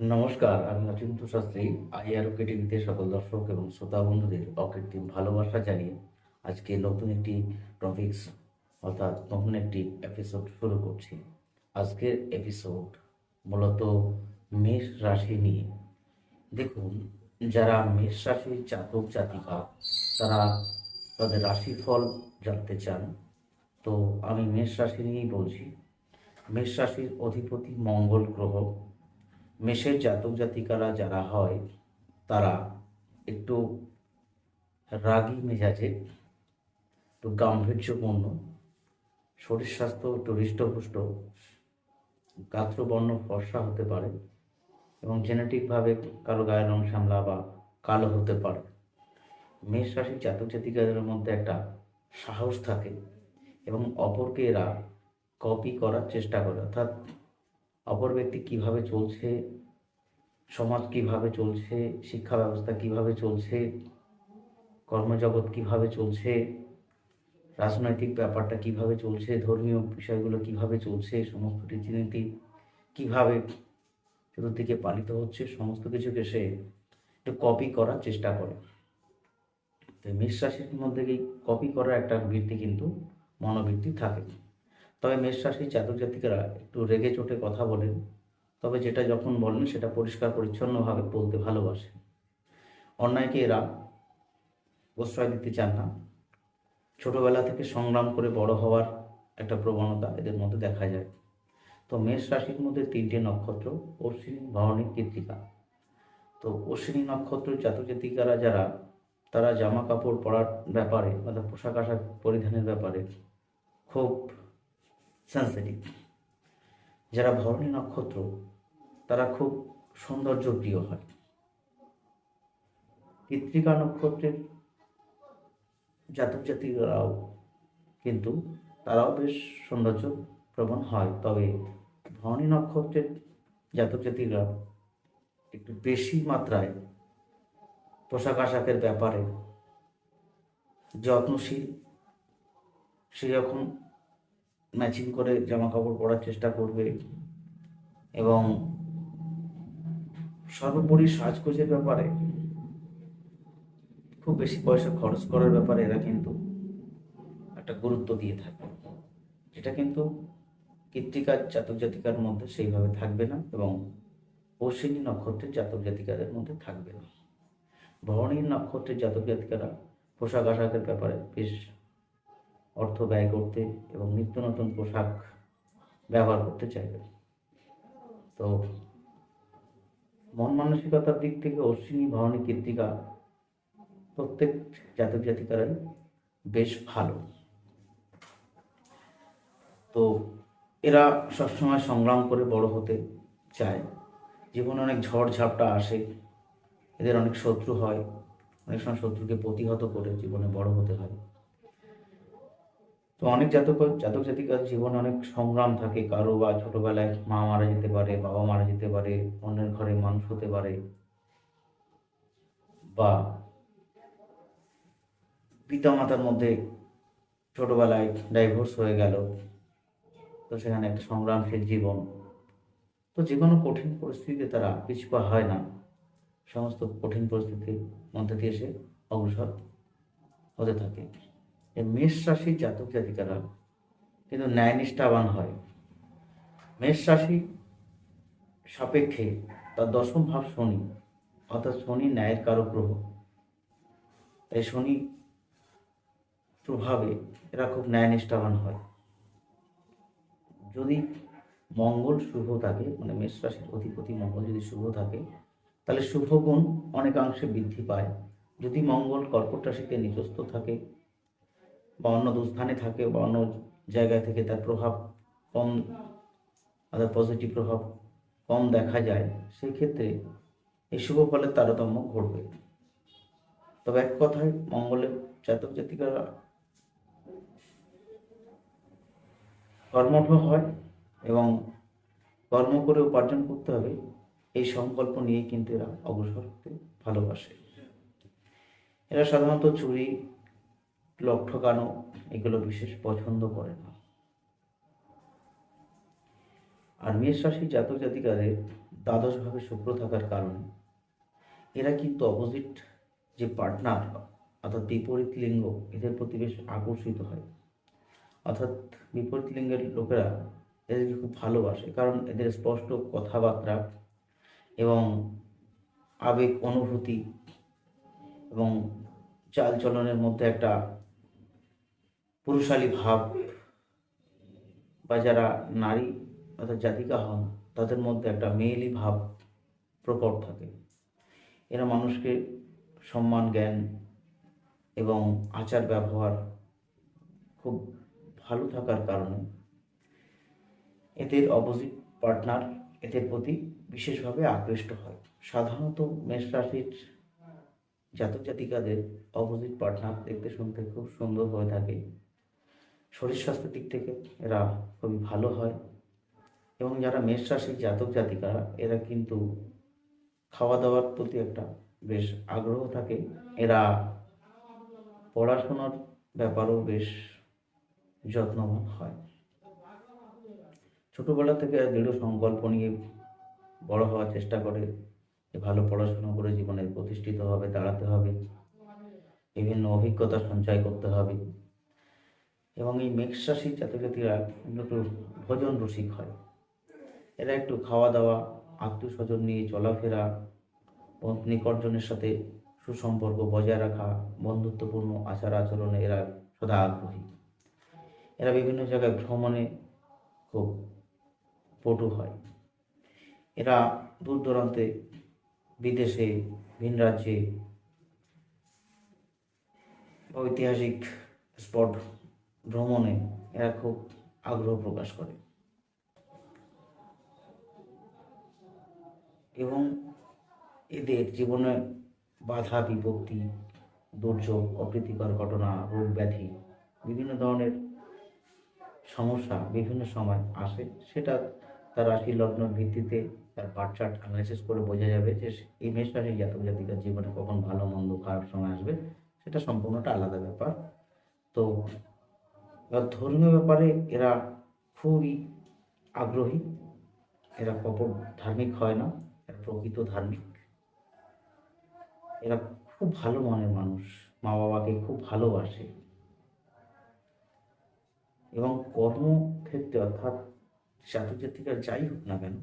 নমস্কার, আমি অচিন্ত শাস্ত্রী, আই আইআরওকে টিভিতে সকল দর্শক এবং শ্রোতা বন্ধুদের অকৃত্রিম ভালোবাসা জানিয়ে আজকে নতুন একটি টপিকস অর্থাৎ নতুন একটি এপিসোড শুরু করছি। আজকের এপিসোড মূলত মেষ রাশি নিয়ে। দেখুন, যারা মেষ রাশির জাতক জাতিকা, তারা তাদের রাশিফল জানতে চান। তো আমি মেষ রাশি নিয়েই বলছি। মেষ রাশির অধিপতি মঙ্গল গ্রহ। মেষের জাতক জাতিকারা যারা হয়, তারা একটু রাগী মেজাজে, একটু গাম্ভীর্যপূর্ণ, শরীর স্বাস্থ্য একটু হৃষ্টপুষ্ট, গাত্রবর্ণ ফর্সা হতে পারে এবং জেনেটিকভাবে কারও গায়ের রং শ্যামলা বা কালো হতে পারে। মেষ রাশির জাতক জাতিকাদের মধ্যে একটা সাহস থাকে এবং অপরকে এরা কপি করার চেষ্টা করে। অর্থাৎ অপর ব্যক্তি কীভাবে চলছে, সমাজ কীভাবে চলছে, শিক্ষা ব্যবস্থা কীভাবে চলছে, কর্মজগৎ কীভাবে চলছে, রাজনৈতিক ব্যাপারটা কীভাবে চলছে, ধর্মীয় বিষয়গুলো কীভাবে চলছে, সমস্ত রীতিনীতি কীভাবে চতুর্দিকে পালিত হচ্ছে, সমস্ত কিছুকে সে একটু কপি করার চেষ্টা করে। তো মেষ রাশির মধ্যে কপি করার একটা বৃত্তি কিন্তু মনোবৃত্তি থাকে। তবে মেষ রাশির জাতক জাতিকারা একটু রেগে চোটে কথা বলেন। তবে যেটা যখন বলেন, সেটা পরিষ্কার, পরিচ্ছন্নভাবে বলতে ভালোবাসে অন্যায়কে এরা? প্রশ্রয় দিতে চান না। ছোটবেলা থেকে সংগ্রাম করে বড় হওয়ার একটা প্রবণতা এদের মধ্যে দেখা যায়। তো মেষ রাশির মধ্যে তিনটে নক্ষত্র, অশ্বিনী ভরণী কৃত্তিকা। তো অশ্বিনী নক্ষত্র জাতক জাতিকারা যারা, তারা জামা কাপড় পরার ব্যাপারে, অর্থাৎ পোশাক আশাক পরিধানের ব্যাপারে খুব সেন্সিটিভ যারা ভরণী নক্ষত্র, তারা খুব সৌন্দর্য প্রিয় হয়। কৃত্রিকা নক্ষত্রের জাতক জাতিকারাও কিন্তু তারাও বেশ সৌন্দর্য প্রবণ হয়। তবে ভরণী নক্ষত্রের জাতক জাতিরা একটু বেশি মাত্রায় পোশাক আশাকের ব্যাপারে যত্নশীল সে যখন ম্যাচিং করে জামা কাপড় পরার চেষ্টা করবে এবং সর্বোপরি সাজগোজের ব্যাপারে খুব বেশি পয়সা খরচ করার ব্যাপারে এরা কিন্তু একটা গুরুত্ব দিয়ে থাকে যেটা কিন্তু কৃত্তিকার জাতক জাতিকার মধ্যে সেইভাবে থাকবে না এবং অশ্বিনী নক্ষত্রের জাতক জাতিকাদের মধ্যে থাকবে না। ভরণীর নক্ষত্রের জাতক জাতিকারা পোশাক আশাকের ব্যাপারে বেশ অর্থ ব্যয় করতে এবং নিত্য নতুন পোশাক ব্যবহার করতে চাইবে তো মন মানসিকতার দিক থেকে অশ্বিনী ভরণী কৃত্তিকা প্রত্যেক জাতক জাতিকারাই বেশ ভালো। তো এরা সবসময় সংগ্রাম করে বড় হতে চায়। জীবনে অনেক ঝড় ঝাপটা আসে, এদের অনেক শত্রু হয়, অনেক সময় শত্রুকে প্রতিহত করে জীবনে বড় হতে হয়। তো অনেক জাতক জাতক জাতিকার জীবনে অনেক সংগ্রাম থাকে। কারও বা ছোটবেলায় মা মারা যেতে পারে, বাবা মারা যেতে পারে, অন্যের ঘরে মানুষ হতে পারে বা পিতা মাতার মধ্যে ছোটবেলায় ডাইভোর্স হয়ে গেল। তো সেখানে একটা সংগ্রামশীল জীবন। তো যে কোনো কঠিন পরিস্থিতিতে তারা পিছুপা হয় না। সমস্ত কঠিন পরিস্থিতির মধ্যে দিয়ে সে অগ্রসর হতে থাকে। এই মেষ রাশির জাতক জাতিকারা কিন্তু ন্যায়নিষ্ঠাবান হয়। মেষ রাশি সাপেক্ষে তার দশম ভাব শনি, অর্থাৎ শনি ন্যায়ের কারক গ্রহ তাই শনি প্রভাবে এরা খুব ন্যায়নিষ্ঠাবান হয়। যদি মঙ্গল শুভ থাকে মানে মেষ রাশির অধিপতি মঙ্গল যদি শুভ থাকে, তাহলে শুভ গুণ অনেকাংশে বৃদ্ধি পায়। যদি মঙ্গল কর্কট রাশিতে নিজস্ব থাকে বা অন্য দুস্থানে থাকে বা অন্য জায়গা থেকে তার প্রভাব কম অর্থাৎ পজিটিভ প্রভাব কম দেখা যায় সেই ক্ষেত্রে এই শুভ ফলের তারতম্য ঘটবে। তবে এক কথায় মঙ্গলের জাতক জাতিকারা কর্মঠ হয় এবং কর্ম করে উপার্জন করতে হবে, এই সংকল্প নিয়ে কিন্তু এরা অগ্রসর হতে ভালোবাসে। এরা সাধারণত চুরি লক ঠকানো এগুলো বিশেষ পছন্দ করে না। আর মেষ রাশি জাতক জাতিকাদের দ্বাদশভাবে শুক্র থাকার কারণে এরা কিন্তু অপোজিট যে পার্টনার অর্থাৎ বিপরীত লিঙ্গ এদের প্রতি বেশ আকর্ষিত হয়। অর্থাৎ বিপরীত লিঙ্গের লোকেরা এদেরকে খুব ভালোবাসে কারণ এদের স্পষ্ট কথাবার্তা এবং আবেগ অনুভূতি এবং চালচলনের মধ্যে একটা পুরুষালী ভাব বা যারা নারী অর্থাৎ জাতিকা হন, তাদের মধ্যে একটা মেয়েলি ভাব প্রকট থাকে। এরা মানুষকে সম্মান, জ্ঞান এবং আচার ব্যবহার খুব ভালো থাকার কারণে এদের অপোজিট পার্টনার এদের প্রতি বিশেষভাবে আকৃষ্ট হয়। সাধারণত মেষ রাশির জাতক জাতিকাদের অপোজিট পার্টনার দেখতে শুনতে খুব সুন্দর হয়ে থাকে। শরীর স্বাস্থ্যের দিক থেকে এরা খুবই ভালো হয়। এবং যারা মেষ রাশির জাতক জাতিকারা এরা কিন্তু খাওয়া দাওয়ার প্রতি একটা বেশ আগ্রহ থাকে। এরা পড়াশোনার ব্যাপারেও বেশ যত্নবান হয়। ছোটবেলা থেকে দৃঢ় সংকল্প নিয়ে বড় হওয়ার চেষ্টা করে যে ভালো পড়াশোনা করে জীবনে প্রতিষ্ঠিতভাবে দাঁড়াতে হবে। বিভিন্ন অভিজ্ঞতা সঞ্চয় করতে হবে। এবং এই মেঘ রাশির জাতজাতিরা একটু ভোজন রসিক হয়। এরা একটু খাওয়া দাওয়া আত্মীয় স্বজন নিয়ে চলাফেরা নিকটজনের সাথে সুসম্পর্ক বজায় রাখা, বন্ধুত্বপূর্ণ আচার আচরণে এরা সদা আগ্রহী। এরা বিভিন্ন জায়গায় ভ্রমণে খুব পটু হয়। এরা দূর দূরান্তে বিদেশে, ভিন রাজ্যে ঐতিহাসিক স্পট ভ্রমণে এরা খুব আগ্রহ প্রকাশ করে। এবং এদের জীবনে বাধা বিপত্তি দুর্যোগ, অপ্রীতিকর ঘটনা, রোগ ব্যাধি, বিভিন্ন ধরনের সমস্যা বিভিন্ন সময় আসে। সেটা তার রাশি লগ্নের ভিত্তিতে তার পার্ট চার্ট অ্যানালাইসিস করে বোঝা যাবে যে এই মেষ রাশির জাতক জাতিকার জীবনে কখন ভালো, মন্দ, খারাপ সময় আসবে, সেটা সম্পূর্ণটা আলাদা ব্যাপার। তো ধর্মীয় ব্যাপারে এরা খুবই আগ্রহী, এরা কপট ধার্মিক হয় না, এরা প্রকৃত ধার্মিক। এরা খুব ভালো মনের মানুষ মা বাবাকে খুব ভালোবাসে। এবং কর্মক্ষেত্রে অর্থাৎ জাতক জাতিকার যাই হোক না কেন,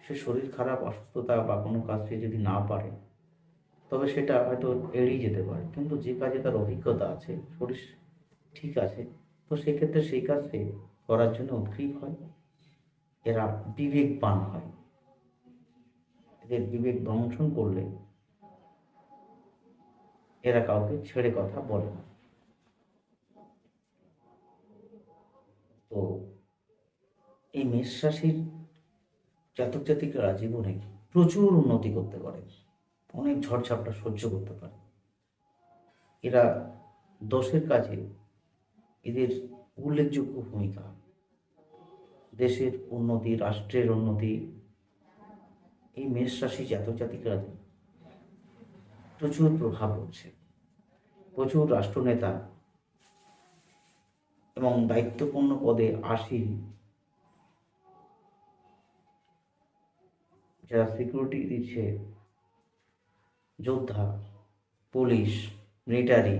সে শরীর খারাপ, অসুস্থতা বা কোনো কাজ সে যদি না পারে, তবে সেটা হয়তো এড়িয়ে যেতে পারে। কিন্তু যে কাজে তার অভিজ্ঞতা আছে, শরীর ঠিক আছে তো সেক্ষেত্রে সেই কাজ করার জন্য উদ্গ্রীব হয়। এরা বিবেকবান হয়। এদের বিবেক দংশন করলে এরা কাউকে ছেড়ে কথা বলে না। তো এই মেষ রাশির জাতক জীবনে প্রচুর উন্নতি করতে পারে। অনেক ঝড়ঝাপটা সহ্য করতে পারে। এরা দোষের কাজে এদের উল্লেখযোগ্য ভূমিকা। দেশের উন্নতি, রাষ্ট্রের উন্নতি, এই মেষ রাশি জাতক জাতিকাদের প্রচুর প্রভাব রয়েছে প্রচুর রাষ্ট্রনেতা এবং দায়িত্বপূর্ণ পদে আসীন যারা সিকিউরিটি দিচ্ছে, যোদ্ধা পুলিশ মিলিটারি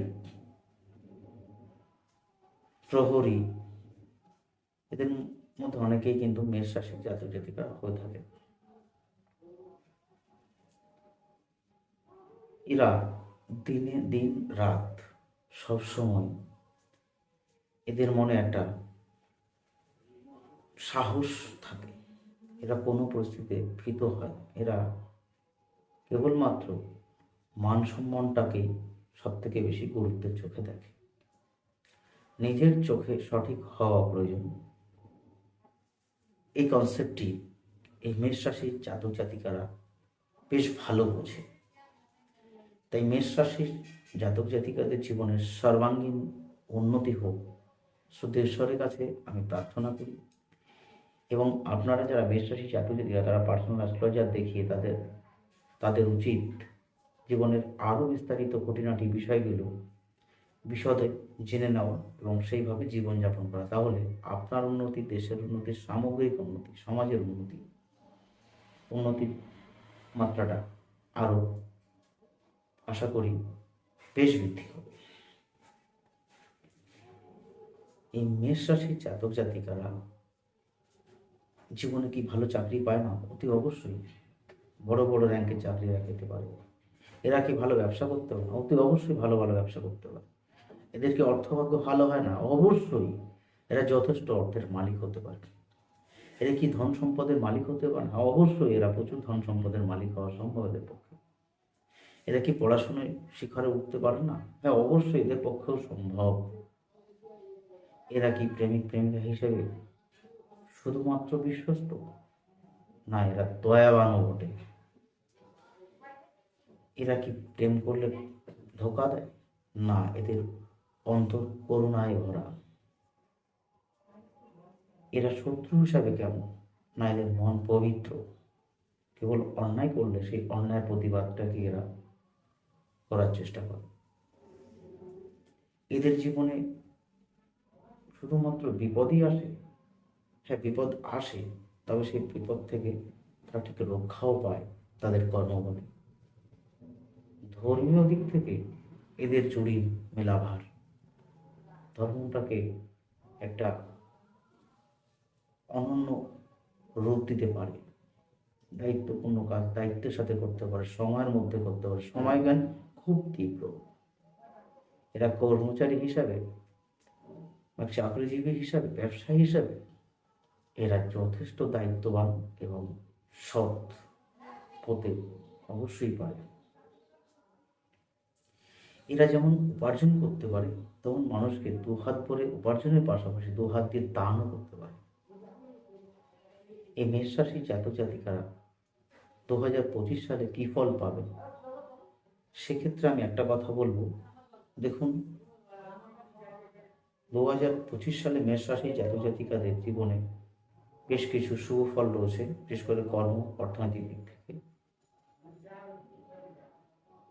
প্রহরী। এদের মধ্যে অনেকেই কিন্তু মেষ রাশির জাতক জাতিকা হয়ে থাকে। এরা দিনে দিন রাত সবসময় এদের মনে একটা সাহস থাকে। এরা কোনো পরিস্থিতিতে ভীত হয় এরা কেবলমাত্র মান সম্মানটাকে সব থেকে বেশি গুরুত্বের চোখে দেখে। নিজের চোখে সঠিক হওয়া প্রয়োজন। এই কনসেপ্টটি এই মেষ রাশির জাতক জাতিকারা বেশ ভালো বোঝে। তাই মেষ রাশির জাতক জাতিকাদের জীবনের সর্বাঙ্গীন উন্নতি হোক সুদেশ্বরের কাছে আমি প্রার্থনা করি এবং আপনারা যারা মেষ রাশি জাতক জাতিকা, তারা পার্সোনাল অ্যাস্ট্রোলজার দেখিয়ে তাদের তাদের উচিত জীবনের আরও বিস্তারিত খুঁটিনাটি বিষয়গুলো বিশদে জেনে নেওয়া এবং সেইভাবে জীবনযাপন করা। তাহলে আপনার উন্নতি, দেশের উন্নতি, সামগ্রিক উন্নতি, সমাজের উন্নতি, উন্নতির মাত্রাটা আরও আশা করি বেশ বৃদ্ধি হবে। এই মেষ রাশির জাতক জাতিকারা জীবনে কি ভালো চাকরি পায় না? অতি অবশ্যই বড় বড় র্যাঙ্কের চাকরিরা পেতে পারে। এরা কি ভালো ব্যবসা করতে পারে অতি অবশ্যই ভালো ভালো ব্যবসা করতে পারে। এদের কি অর্থভাগ্য ভালো হয় না, অবশ্যই এরা যথেষ্ট অর্থের মালিক হতে পারে। এরা কি ধন সম্পদের মালিক হতে পারে? না অবশ্যই এরা প্রচুর ধন সম্পদের মালিক হওয়া সম্ভব এদের পক্ষে। এরা কি পড়াশোনায় শিখরে উঠতে পারে না? হ্যাঁ অবশ্যই এদের পক্ষেও সম্ভব। এরা কি প্রেমিক প্রেমিকা হিসেবে শুধুমাত্র বিশ্বস্ত? না, এরা দয়াবানও বটে। এরা কি প্রেম করলে ধোকা দেয়? না, এদের অন্তর করুণায় ভরা। এরা শত্রু হিসাবে কেমন? না এদের মন পবিত্র। কেবল অন্যায় করলে সেই অন্যায়ের প্রতিবাদটাকে এরা করার চেষ্টা করে। এদের জীবনে শুধুমাত্র বিপদই আসে? হ্যাঁ বিপদ আসে, তবে সেই বিপদ থেকে তারা ঠিক রক্ষাও পায় তাদের কর্মবলে ধর্মীয় দিক থেকে এদের জুড়ি মেলাভার। ধর্মটাকে একটা অনন্য রূপ দিতে পারে। দায়িত্বপূর্ণ কাজ দায়িত্বের সাথে করতে পারে, সময়ের মধ্যে করতে পারে। সময় জ্ঞান খুব তীব্র। এরা কর্মচারী হিসাবে বা চাকরিজীবী হিসাবে, ব্যবসায়ী হিসাবে এরা যথেষ্ট দায়িত্ববান এবং সৎ হতে অবশ্যই পারে। এরা যেমন উপার্জন করতে পারে তেমন মানুষকে দু হাত ভরে উপার্জনের পাশাপাশি দু হাত দিয়ে দানও করতে পারে। এই মেষ রাশি জাতক জাতিকারা দু হাজার পঁচিশ সালে কী ফল পাবে সেক্ষেত্রে আমি একটা কথা বলব। দেখুন দু হাজার পঁচিশ সালে মেষ রাশি জাতক জাতিকাদের জীবনে বেশ কিছু শুভ ফল রয়েছে, বিশেষ করে কর্ম, অর্থনৈতিক দিক থেকে।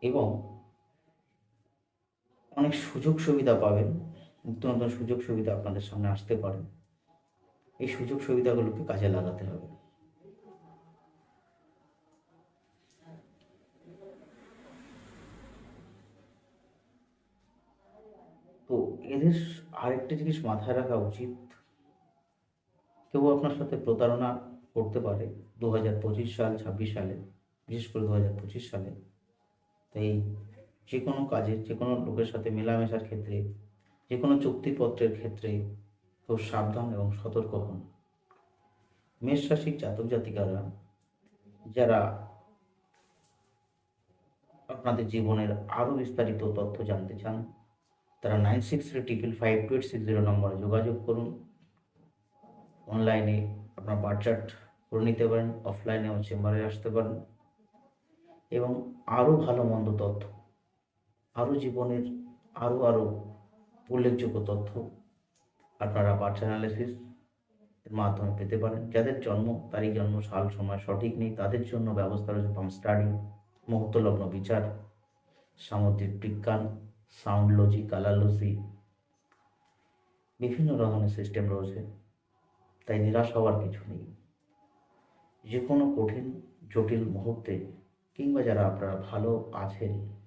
এবং অনেক সুযোগ সুবিধা পাবেন নতুন নতুন সুযোগ সুবিধা আপনাদের সামনে আসতে পারে। এই সুযোগ সুবিধাগুলোকে কাজে লাগাতে হবে। তো এদের আরেকটা জিনিস মাথায় রাখা উচিত, কেউ আপনার সাথে প্রতারণা করতে পারে দু হাজার পঁচিশ সাল, ছাব্বিশ সালে, বিশেষ করে দু হাজার পঁচিশ সালে। তাই যে কোনো কাজে যে কোনো লোকের সাথে মেলামেশার ক্ষেত্রে যে কোনো চুক্তিপত্রের ক্ষেত্রে খুব সাবধান এবং সতর্ক হন। মেষ রাশির জাতক জাতিকারা, যারা আপনাদের জীবনের আরও বিস্তারিত তথ্য জানতে চান, তারা nine six three triple five two eight six zero নম্বরে যোগাযোগ করুন। অনলাইনে আপনার বার চার্ট করে নিতে পারেন অফলাইনে চেম্বারে আসতে পারেন। এবং আরও ভালো মন্দ তথ্য আরও জীবনের আরও আরও উল্লেখযোগ্য তথ্য আপনারা বার্থ অ্যানালিসিস এর মাধ্যমে পেতে পারেন। যাদের জন্ম তারিখ জন্ম, সাল, সময় সঠিক নেই, তাদের জন্য ব্যবস্থা রয়েছে পাম স্টাডি মুহূর্ত লগ্ন বিচার, সামুদ্রিক বিজ্ঞান সাউন্ড লজি কালার লজি বিভিন্ন ধরনের সিস্টেম রয়েছে। তাই নিরাশ হওয়ার কিছু নেই। যে কোনো কঠিন, জটিল মুহূর্তে কিংবা যারা আপনারা ভালো আছেন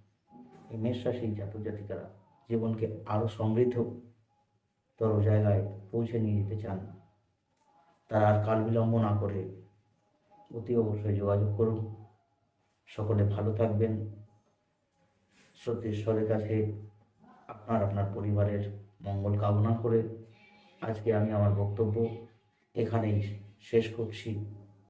এই মেষ রাশি জাতক জাতিকারা জীবনকে আরও সমৃদ্ধতর জায়গায় পৌঁছে নিয়ে যেতে চান, তারা আর কাল বিলম্ব না করে অতি অবশ্যই যোগাযোগ করুন। সকলে ভালো থাকবেন। সত্যিশ্বরের কাছে আপনার আপনার পরিবারের মঙ্গল কামনা করে আজকে আমি আমার বক্তব্য এখানেই শেষ করছি।